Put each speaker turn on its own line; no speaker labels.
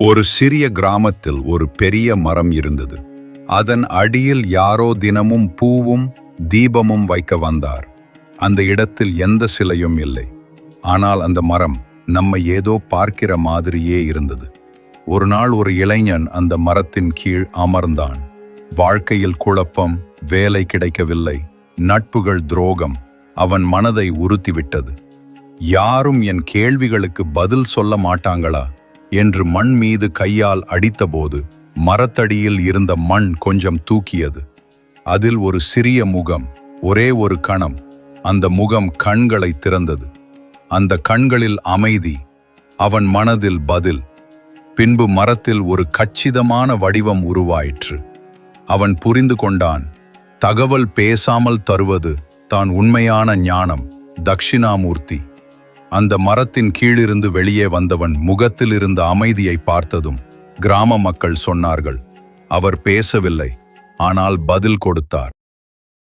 ஒரு சிறிய கிராமத்தில் ஒரு பெரிய மரம் இருந்தது. அதன் அடியில் யாரோ தினமும் பூவும் தீபமும் வைக்க வந்தார். அந்த இடத்தில் எந்த சிலையும் இல்லை. ஆனால் அந்த மரம் நம்மை ஏதோ பார்க்கிற மாதிரியே இருந்தது. ஒரு நாள் ஒரு இளைஞன் அந்த மரத்தின் கீழ் அமர்ந்தான். வாழ்க்கையில் குழப்பம் வேலை கிடைக்கவில்லை நட்புகள் துரோகம் அவன் மனதை உறுத்திவிட்டது. யாரும் என் கேள்விகளுக்கு பதில் சொல்ல மாட்டாங்களா? என்று மண் மீது கையால் அடித்தபோது மரத்தடியில் இருந்த மண் கொஞ்சம் தூக்கியது. அதில் ஒரு சிறிய முகம் ஒரே ஒரு கணம் அந்த முகம் கண்களை திறந்தது. அந்த கண்களில் அமைதி அவன் மனதில் பதில். பின்பு மரத்தில் ஒரு கச்சிதமான வடிவம் உருவாயிற்று. அவன் புரிந்து கொண்டான் தகவல் பேசாமல் தருவது தான் உண்மையான ஞானம் தக்ஷிணாமூர்த்தி அந்த மரத்தின் கீழிருந்து வெளியே வந்தவன் முகத்தில் இருந்த அமைதியை பார்த்ததும் கிராம மக்கள் சொன்னார்கள் அவர் பேசவில்லை ஆனால் பதில் கொடுத்தார்.